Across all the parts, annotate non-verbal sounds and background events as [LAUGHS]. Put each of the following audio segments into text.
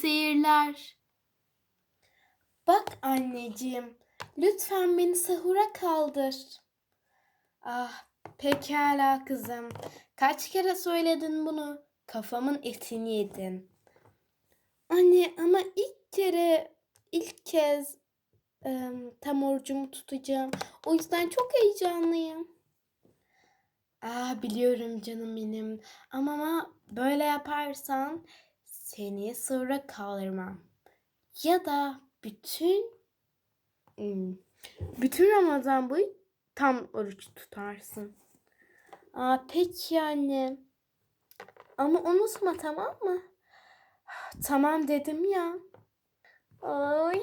seyirler. Bak anneciğim, lütfen beni sahura kaldır. Ah, pekala kızım. Kaç kere söyledin bunu? Kafamın etini yedin. Anne ama ilk kere, ilk kez em, tam orucumu tutacağım. O yüzden çok heyecanlıyım. Ah biliyorum canım benim. Ama, ama böyle yaparsan seni sahura kaldırmam. Ya da bütün hmm, bütün Ramazan boyu tam oruç tutarsın. Aa peki anne. Ama unutma tamam mı? Tamam dedim ya. Ay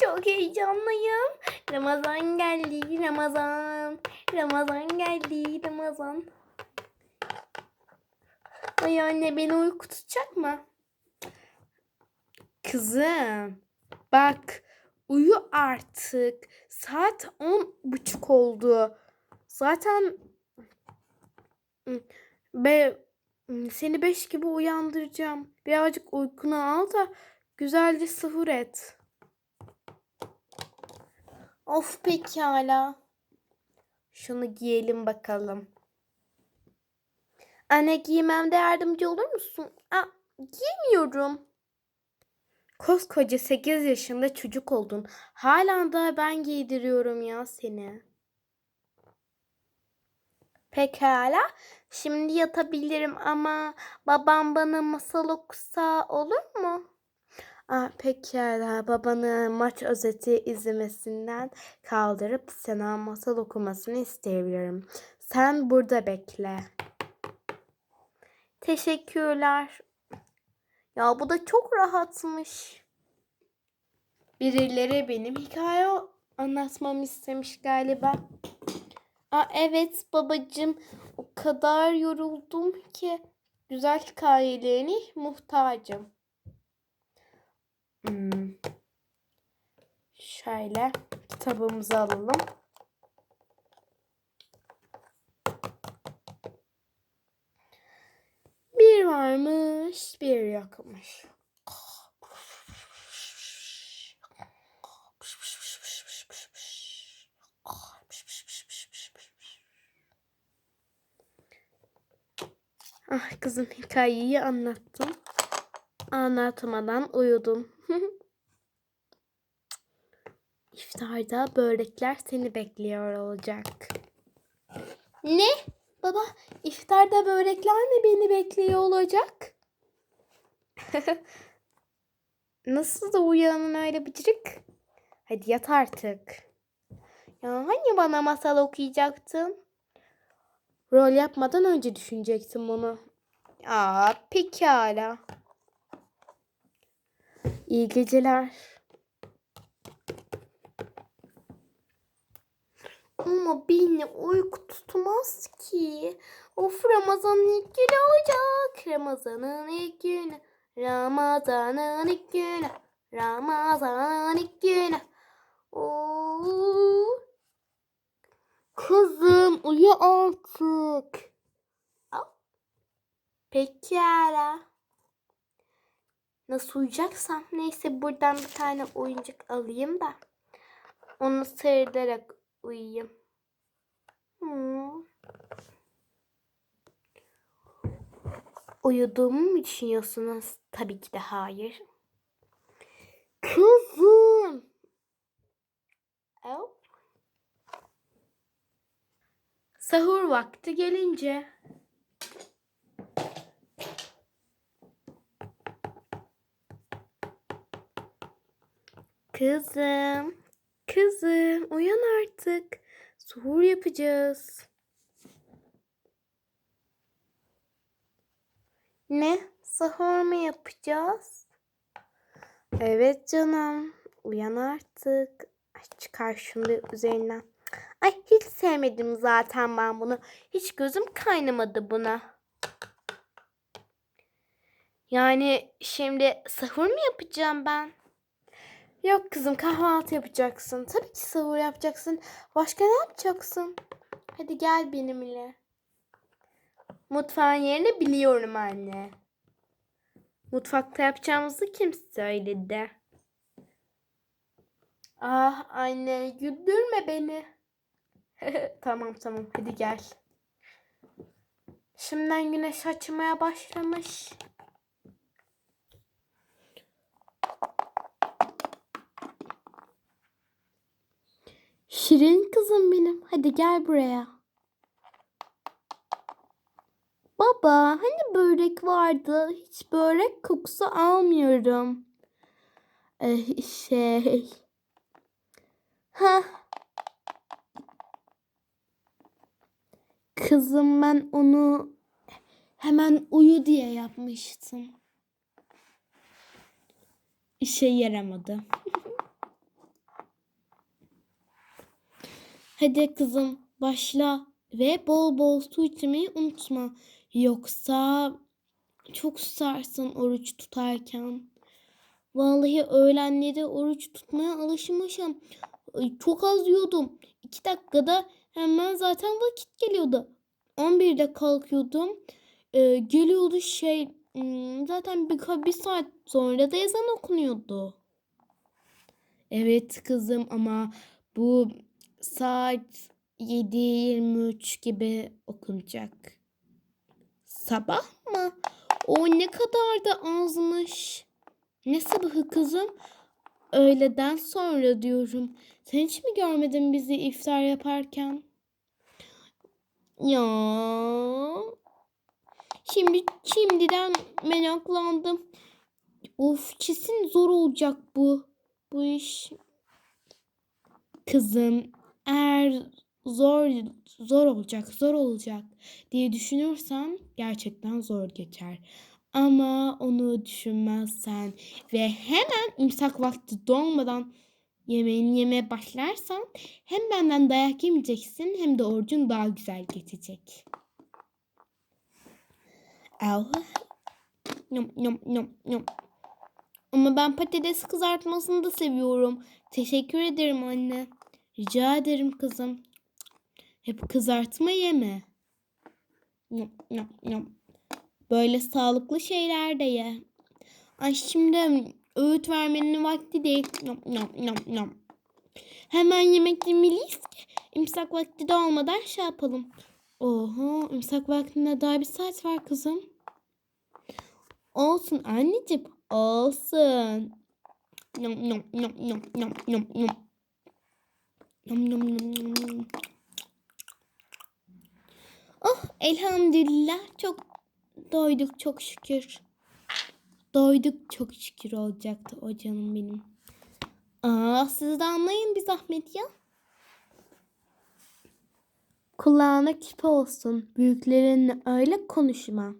çok heyecanlıyım. Ramazan geldi Ramazan. Ramazan geldi Ramazan. Ay anne beni uyku tutacak mı? Kızım bak uyu artık. Saat on buçuk oldu. Zaten be seni beş gibi uyandıracağım. Birazcık uykunu al da güzelce sahur et. Of pekala. Şunu giyelim bakalım. Anne giymemde yardımcı olur musun? Aa, giymiyorum. Koskoca 8 yaşında çocuk oldun. Hala da ben giydiriyorum ya seni. Pekala. Şimdi yatabilirim ama babam bana masal okusa olur mu? Aa, pekala. Babanı maç özeti izlemesinden kaldırıp sana masal okumasını isteyebilirim. Sen burada bekle. Teşekkürler. Ya bu da çok rahatmış. Birileri benim hikaye anlatmamı istemiş galiba. Aa, evet babacığım o kadar yoruldum ki güzel hikayelerini muhtacım. Hmm. Şöyle kitabımızı alalım. Bir varmış, bir yokmuş. Ah kızım hikayeyi anlattım. Anlatmadan uyudum. [LAUGHS] İftarda börekler seni bekliyor olacak. Ne? Baba iftarda börekler mi beni bekliyor olacak? [LAUGHS] Nasıl da uyanın öyle bıcırık? Hadi yat artık. Ya hani bana masal okuyacaktın? Rol yapmadan önce düşüneceksin bunu. Aa pekala. İyi geceler. Ama beni uyku tutmaz ki. Of Ramazan'ın ilk günü olacak. Ramazan'ın ilk günü. Ramazan'ın ilk günü. Ramazan'ın ilk günü. Oo. Kızım uyu artık. Al. Pekala. Nasıl uyuyacaksam neyse buradan bir tane oyuncak alayım da onu seyrederek uyuyayım. Hmm. Uyuduğumu mu düşünüyorsunuz? Tabii ki de hayır. Kızım. Au. Sahur vakti gelince Kızım, kızım uyan artık. Suhur yapacağız. Ne? Sahur mu yapacağız? Evet canım. Uyan artık. Ay, çıkar şunu üzerinden. Ay hiç sevmedim zaten ben bunu. Hiç gözüm kaynamadı buna. Yani şimdi sahur mu yapacağım ben? Yok kızım kahvaltı yapacaksın. Tabii ki sahur yapacaksın. Başka ne yapacaksın? Hadi gel benimle. Mutfağın yerini biliyorum anne. Mutfakta yapacağımızı kim söyledi? Ah anne güldürme beni. [LAUGHS] tamam tamam hadi gel. Şimdiden güneş açmaya başlamış. Şirin kızım benim. Hadi gel buraya. Baba hani börek vardı? Hiç börek kokusu almıyorum. Eh, şey. Ha. Kızım ben onu hemen uyu diye yapmıştım. İşe yaramadı. [LAUGHS] Hadi kızım başla ve bol bol su içmeyi unutma. Yoksa çok susarsın oruç tutarken. Vallahi öğlenleri oruç tutmaya alışmışım. Çok az yiyordum. İki dakikada hemen zaten vakit geliyordu. 11'de kalkıyordum. Ee, geliyordu şey hmm, zaten bir, bir saat sonra da ezan okunuyordu. Evet kızım ama bu saat 7.23 gibi okunacak. Sabah mı? O ne kadar da azmış. Ne sabahı kızım? Öğleden sonra diyorum. Sen hiç mi görmedin bizi iftar yaparken? Ya. Şimdi şimdiden meraklandım. Of kesin zor olacak bu. Bu iş. Kızım eğer zor zor olacak, zor olacak diye düşünürsen gerçekten zor geçer. Ama onu düşünmezsen ve hemen imsak vakti dolmadan yemeğini yemeye başlarsan hem benden dayak yemeyeceksin hem de orucun daha güzel geçecek. Au. Yum, yum, yum, yum. Ama ben patates kızartmasını da seviyorum. Teşekkür ederim anne. Rica ederim kızım. Hep kızartma yeme. Böyle sağlıklı şeyler de ye. Ay şimdi öğüt vermenin vakti değil. Hemen yemek yemeliyiz ki imsak vakti de olmadan şey yapalım. Oho imsak vaktinde daha bir saat var kızım. Olsun anneciğim olsun. Yum, yum, yum, yum, yum, yum, yum. Yum, yum, yum, yum. Oh elhamdülillah çok doyduk çok şükür. Doyduk çok şükür olacaktı o canım benim. Aa siz de anlayın bir zahmet ya. Kulağına küpe olsun. Büyüklerinle öyle konuşma.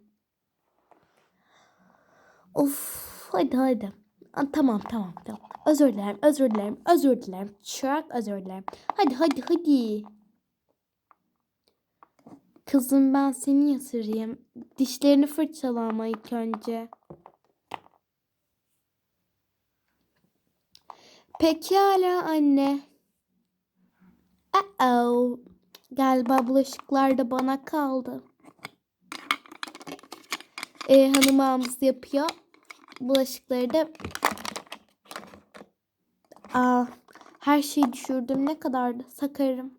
Of hadi hadi. Aa, tamam tamam tamam. Özür dilerim özür dilerim özür dilerim. Çok özür dilerim. Hadi hadi hadi. Kızım ben seni yatırayım. Dişlerini fırçalama ilk önce. Pekala anne. Uh-oh. Galiba bulaşıklar da bana kaldı. Ee, hanım yapıyor. Bulaşıkları da... Aa, her şeyi düşürdüm. Ne kadar da sakarım.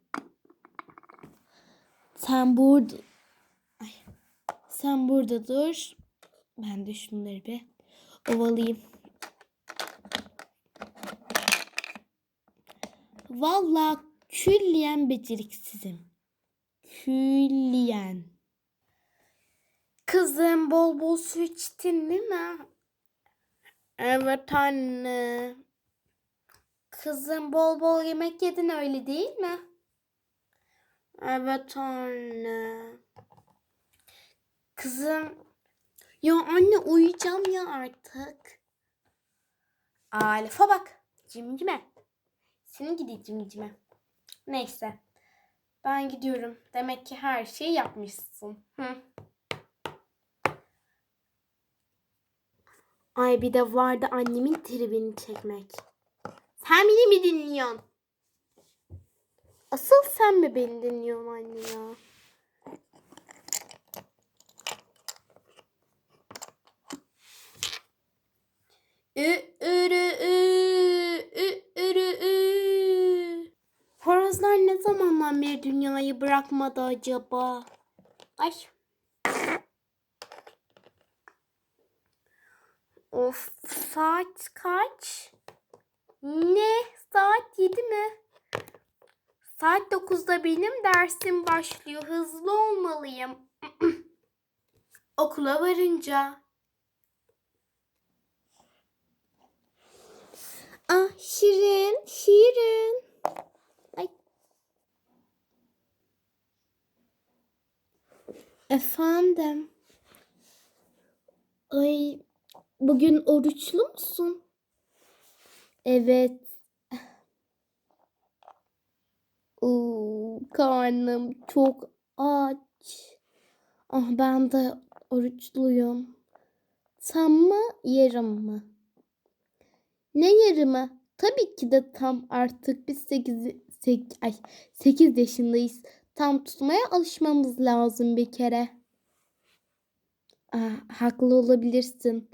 Sen burada... Ay. Sen burada dur. Ben de şunları bir ovalayayım. Vallahi külliyen beceriksizim. Külliyen. Kızım bol bol su içtin değil mi? Evet anne. Kızım bol bol yemek yedin öyle değil mi? Evet anne. Kızım. Ya anne uyuyacağım ya artık. Aa lafa bak. Cimcime. Senin gidi cimcime. Neyse. Ben gidiyorum. Demek ki her şeyi yapmışsın. Hı. Ay bir de vardı annemin tribini çekmek. Sen beni mi dinliyorsun? Asıl sen mi beni dinliyorsun anne ya? Horozlar ne zamandan beri dünyayı bırakmadı acaba? Ay. Of saat kaç? Ne? Saat 7 mi? Saat 9'da benim dersim başlıyor. Hızlı olmalıyım. [CLEARS THROAT] Okula varınca. Ah Şirin, Şirin. Ay. Efendim. Ay, bugün oruçlu musun? Evet. Oo, karnım çok aç. Ah ben de oruçluyum. Tam mı yarım mı? Ne yarımı? Tabii ki de tam artık biz 8, 8, ay, 8 yaşındayız. Tam tutmaya alışmamız lazım bir kere. Ah, haklı olabilirsin.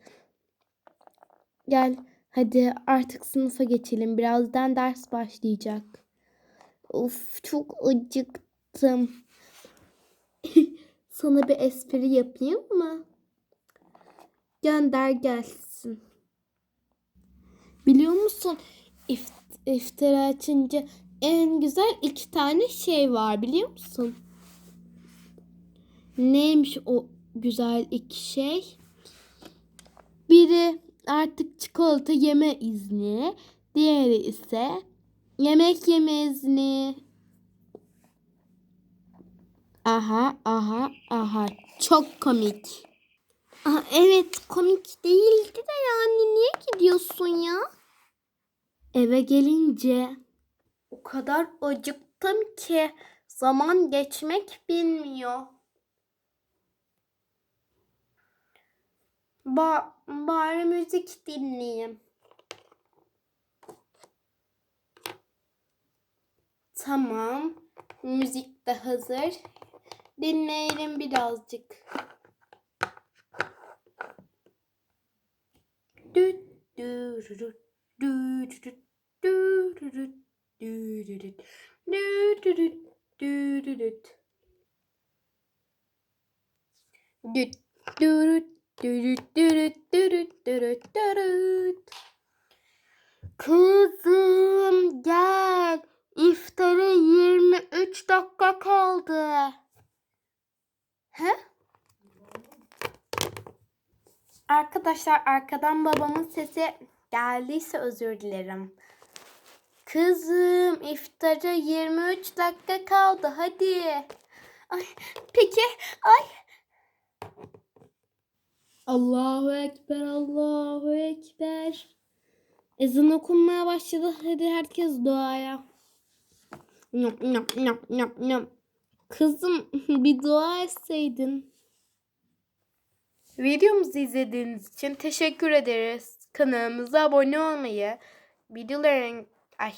Gel hadi artık sınıfa geçelim. Birazdan ders başlayacak. Of çok acıktım. [LAUGHS] Sana bir espri yapayım mı? Gönder gelsin. Biliyor musun? İft- iftara açınca en güzel iki tane şey var biliyor musun? Neymiş o güzel iki şey? Biri artık çikolata yeme izni, diğeri ise yemek yeme izni. Aha, aha, aha. Çok komik. Aa, evet, komik değildi de yani niye gidiyorsun ya? Eve gelince o kadar acıktım ki zaman geçmek bilmiyor. Ba bari müzik dinleyeyim. Tamam. Müzik de hazır. Dinleyelim birazcık. Düt dürüt, dürüt, dürüt, dürüt, dürüt. Kızım gel. İftara 23 dakika kaldı. He? Arkadaşlar arkadan babamın sesi geldiyse özür dilerim. Kızım iftara 23 dakika kaldı hadi. Ay, peki ay. Allahu Ekber Allahu Ekber. Ezan okunmaya başladı. Hadi herkes duaya. Nyam, nyam, nyam, nyam, nyam. Kızım [LAUGHS] bir dua etseydin. Videomuzu izlediğiniz için teşekkür ederiz. Kanalımıza abone olmayı, videoların... Ay.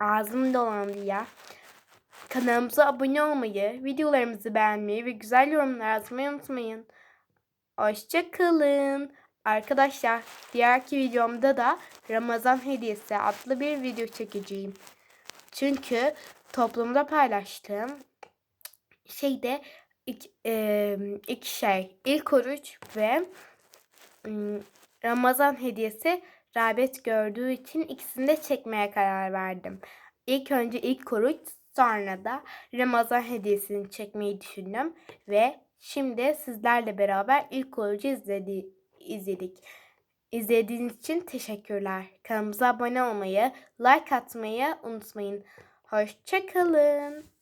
Ağzım dolandı ya. Kanalımıza abone olmayı, videolarımızı beğenmeyi ve güzel yorumlar yazmayı unutmayın. Hoşçakalın. Arkadaşlar diğerki videomda da Ramazan hediyesi adlı bir video çekeceğim. Çünkü toplumda paylaştığım şeyde iki, e, iki şey. İlk oruç ve ım, Ramazan hediyesi rağbet gördüğü için ikisini de çekmeye karar verdim. İlk önce ilk oruç sonra da Ramazan hediyesini çekmeyi düşündüm ve şimdi sizlerle beraber ilk orucu izledi, izledik. İzlediğiniz için teşekkürler. Kanalımıza abone olmayı, like atmayı unutmayın. Hoşçakalın.